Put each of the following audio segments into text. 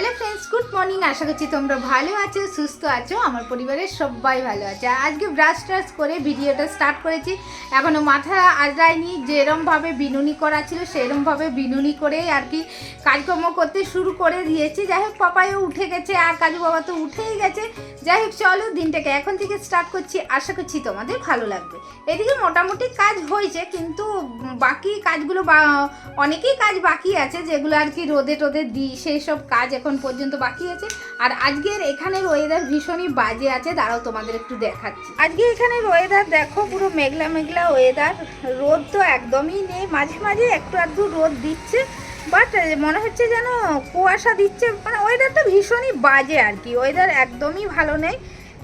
Hello friends good morning আশা করছি তোমরা ভালো আছো, সুস্থ আছো। আমার পরিবারের সবাই ভালো আছে। আজকে ব্রাশ ট্রাশ করে ভিডিওটা স্টার্ট করেছি। এখনও মাথা আজরায়নি যেরমভাবে বিনুনি করা ছিল সেরমভাবে বিনুনি করে আর কি কাজকর্ম করতে শুরু করে দিয়েছি। যাই হোক পাপাইও উঠে গেছে আর কাজু বাবা তো উঠেই গেছে। যাই হোক, চলো দিনটাকে এখন থেকে স্টার্ট করছি। আশা করছি তোমাদের ভালো লাগবে। এদিকে মোটামুটি কাজ হয়েছে, কিন্তু বাকি কাজগুলো অনেকেই কাজ বাকি আছে, যেগুলো আর কি রোদে টোদে দিই, সেই সব কাজ এখন পর্যন্ত বাকি আছে। আর আজকের এখানের ওয়েদার ভীষণই বাজে আছে, দাঁড়াও তোমাদের একটু দেখাচ্ছি। আজকে এখানের ওয়েদার দেখো, পুরো মেঘলা মেঘলা ওয়েদার রোদ তো একদমই নেই, মাঝে মাঝে একটু আধটু রোদ দিচ্ছে বাট মনে হচ্ছে যেন কুয়াশা দিচ্ছে মানে ওয়েদারটা ভীষণই বাজে আর কি। ওয়েদার একদমই ভালো নেই।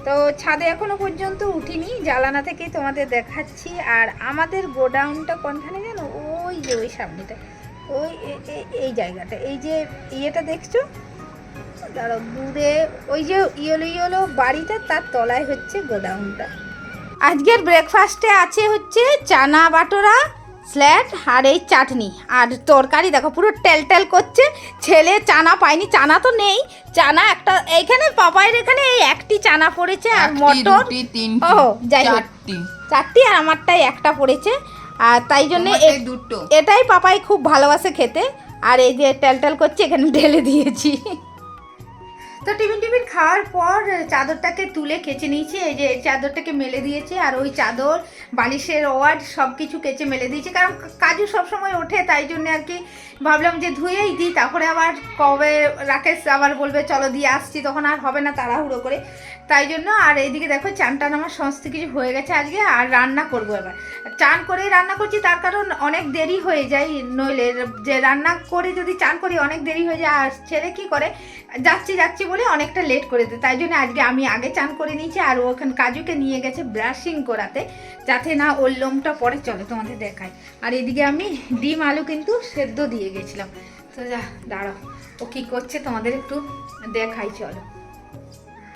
তো ছাদে এখনও পর্যন্ত উঠিনি, জ্বালানা থেকেই তোমাদের দেখাচ্ছি। আর আমাদের গোডাউনটা কোনখানে জানো? ওই যে ওই সামনেটা। ওই এই জায়গাটা, এই যে ইয়েটা দেখছ? দাঁড়াও দূরে ওই যে ইয়েলো ইয়েলো বাড়িটা তার তলায় হচ্ছে গোডাউনটা। আজকের ব্রেকফাস্টে আছে হচ্ছে চানা বাটোরা স্ল্যাট আর এই চাটনি। আর তরকারি দেখো পুরো টেল টেল করছে। ছেলে চানা পায়নি চানা তো নেই। চানা একটা এইখানে পাপাইয়ের এখানে এই একটি চানা পড়েছে আর মটর। ও, যাই। চারটি। আর আমারটাই একটা পড়েছে। আর তাই জন্য দুটো। এটাই পাপাই খুব ভালোবাসে খেতে। আর এই যে টেল টেল করছে এখানে ঢেলে দিয়েছি। তো টিফিন টিফিন খাওয়ার পর চাদরটাকে তুলে কেচে নিয়েছি। এই যে চাদরটাকে মেলে দিয়েছে, আর ওই চাদর, বালিশের ওয়ার্ড সব কিছু কেচে মেলে দিয়েছে। কারণ কাজু সবসময় ওঠে, তাই জন্য আর কি ভাবলাম যে ধুয়েই দিই। তারপরে আবার কবে রাকেশ আবার বলবে, চলো দিয়ে আসছি। তখন আর হবে না, তাড়াহুড়ো করে। তাই জন্য আর এইদিকে দেখো চান টান আমার সমস্ত কিছু হয়ে গেছে আজকে, আর রান্না করব এবার। চান করেই রান্না করছি, তার কারণ অনেক দেরি হয়ে যায়, নইলে যে রান্না করে যদি চান করি, অনেক দেরি হয়ে যায়, আর ছেলে কি করে? যাচ্ছি যাচ্ছি বলে অনেকটা লেট করে দেয় তাই জন্য আজকে আমি আগে চান করে নিয়েছি, আর ওখানে কাজুকে নিয়ে গেছে ব্রাশিং করাতে, যাতে না ওর লোমটা পরে চলে তোমাদের দেখায় আর এদিকে আমি ডিম, আলু কিন্তু সেদ্ধ দিয়ে গেছিলাম। তো যা, দাঁড়াও। ও কী করছে তোমাদের একটু দেখাই, চলো।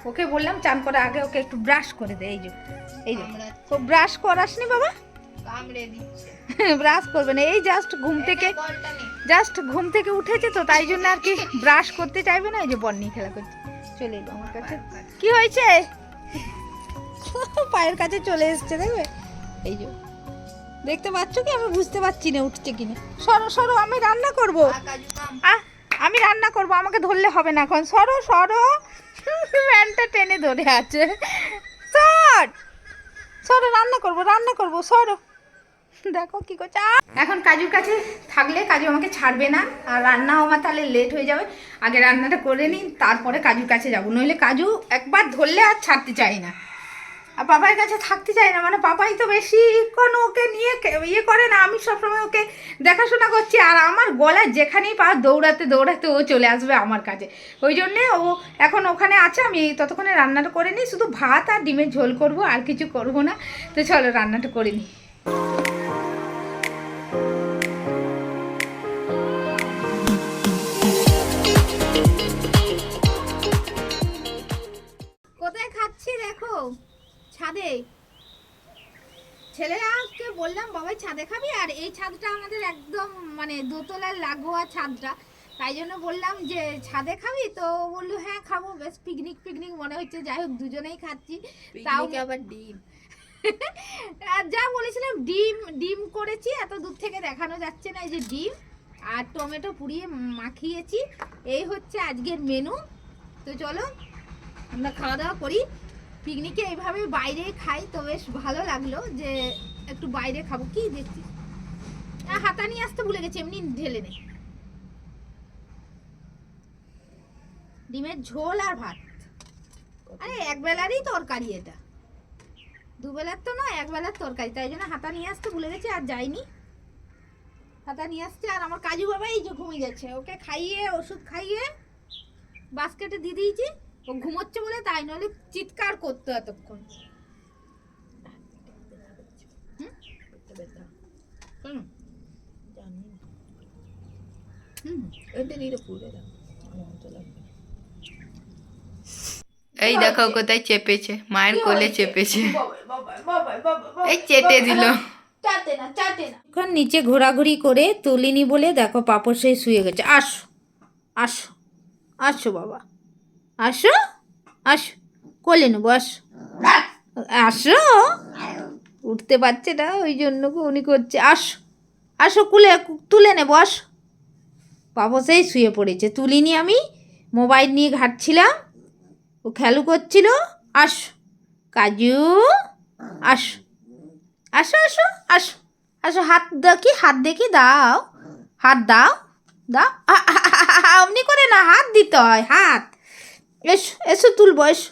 ওকে বললাম চান করে আগে ওকে একটু ব্রাশ করে দে এই যে এই যে। ও ব্রাশ করাসনি বাবা? ব্রাশ করবে না এই জাস্ট ঘুম থেকে জাস্ট ঘুম থেকে উঠেছে তো তাই জন্য আর কি ব্রাশ করতে চাইবে না এই যে বন্নি খেলা করছে। চলে এলো আমার কাছে। কি হয়েছে? পায়ের কাছে চলে এসছে দেখবে? এই যে। দেখতে পাচ্ছ কি? আমি বুঝতে পারছি না উঠছে কিনা সরো সরো আমি রান্না করব। আমি রান্না করব আমাকে ধরলে হবে না এখন। সরো সরো। প্যান্টটা টেনে ধরে আছে। সর সরো রান্না করব রান্না করব সরো দেখো কি করছে! এখন কাজুর কাছে থাকলে কাজু আমাকে ছাড়বে না, আর রান্নাও আমার তাহলে লেট হয়ে যাবে। আগে রান্নাটা করে নিই তারপরে কাজুর কাছে যাব। নইলে কাজু একবার ধরলে আর ছাড়তে চাই না। বাবার কাছে থাকতে চায় না মানে বাবাই তো বেশি কোনো ওকে নিয়ে ইয়ে করে না, আমি সবসময় ওকে দেখাশোনা করছি। আর আমার গলা যেখানেই পা দৌড়াতে দৌড়াতে ও চলে আসবে আমার কাছে। ওই জন্যে ও এখন ওখানে আছে, আমি ততক্ষণে রান্নাটা করে নিই। শুধু ভাত আর ডিমের ঝোল করব, আর কিছু করব না। তো চলো রান্নাটা করে নিই। ছেলেরাকে বললাম বাবাই ছাদে খাবি? আর এই ছাদটা আমাদের একদম মানে দোতলার লাগোয়া ছাদটা। তাই জন্য বললাম যে ছাদে খাবি? তো বলল হ্যাঁ খাব। বেশ পিকনিক পিকনিক মনে হচ্ছে। যাই হোক দুজনেই খাচ্ছি। তাও আবার ডিম। আর যা বলেছিলাম ডিম ডিম করেছি। এত দূর থেকে দেখানো যাচ্ছে না এই যে ডিম। আর টমেটো পুড়িয়ে মাখিয়েছি। এই হচ্ছে আজকের মেনু তো চলো আমরা খাওয়া দাওয়া করি। পিকনিকে এইভাবে বাইরে খাই, তো বেশ ভালো লাগল যে একটু বাইরে খাব। কি দেখছি হাতা নিয়ে আসতে ভুলে গেছি, এমনি ঢেলে নে ডিমের ঝোল আর ভাত। আরে এক বেলারই তরকারি এটা। দুবেলার তো নয় এক বেলার তরকারি। তাই জন্য হাতা নিয়ে আসতে ভুলে গেছি, আর যাইনি। হাতা নিয়ে আসছে, আর আমার কাজু বাবা এই যে ঘুমিয়ে গেছে। ওকে খাইয়ে, ওষুধ খাইয়ে, বাস্কেটে দিয়ে দিয়েছি। ও ঘুমোচ্ছে বলে তাই নইলে চিৎকার করতো এতক্ষণ। এই দেখো কোথায় চেপেছে। মায়ের কোলে চেপেছে। এই চেটে দিল এখন নিচে ঘোরাঘুরি করে তুলিনি বলে দেখো পাপড় সেই শুয়ে গেছে। আসো আসো আসো বাবা। আসো আসো, কোলে নেব, আসো। আসো। উঠতে পারছে না, ওই জন্য উনি করছে, আসো আসো কুলে তুলে নেব, আসো। বাবা সেই শুয়ে পড়েছে, তুলিনি আমি, মোবাইল নিয়ে ঘাটছিলাম, ও খেলু করছিল, আসো। কাজু, আসো আসো আসো আসো আসো, হাত দেখি হাত দেখি, দাও, হাত দাও দাও। অমনি করে না, হাত দিতে হয়, হাত। এসো এসো তুলবো এসো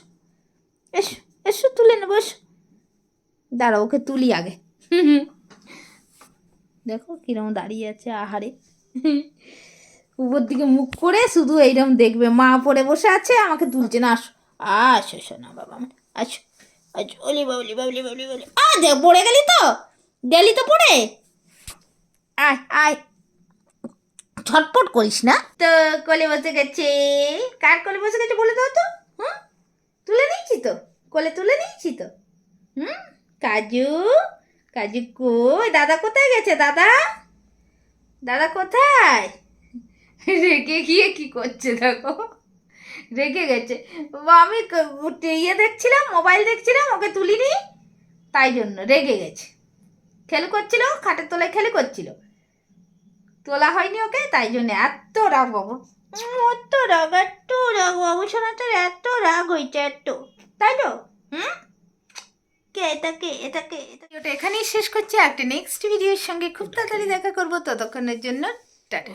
এসো এসো তুলে নেব এসো দাঁড়া, ওকে তুলি আগে। দেখো কিরম দাঁড়িয়ে আছে আহারে। উপর দিকে মুখ করে শুধু এইরকম দেখবে। মা পরে বসে আছে, আমাকে তুলছে। না, আসো আসো শোনা বাবা আমার আসো আসো, ওলি বাবলি বাবলি বাবলি বাবলি আ পড়ে গেলি তো? গেলি তো পড়ে? আয় আয়। ছটপট করিস না। তো কোলে বসে গেছে। কার কোলে বসে গেছে বলে দাও তো? হুম? তুলে নিয়েছি তো। কোলে তুলে নিয়েছি তো। হুম? কাজু? কাজু কই? দাদা কোথায় গেছে, দাদা? দাদা কোথায়? রেগে গিয়ে কি করছে দেখো। রেগে গেছে। আমি ইয়ে দেখছিলাম, মোবাইল দেখছিলাম, ওকে তুলিনি। তাই জন্য রেগে গেছে। খেলে করছিল, খাটের তলায় খেলে করছিল। তোলা হয়নি ওকে? তাই জন্য এত রাগ বাবু। এত রাগ এত রাগ বাবু সোনাটার এত রাগ হয়েছে এত। তাই তো? হুম? কে এটা কে? এটা কে? ভিডিওটা এখানেই শেষ করছি। একটা নেক্সট ভিডিওর সঙ্গে খুব তাড়াতাড়ি দেখা করব। ততক্ষণের জন্য টাটা।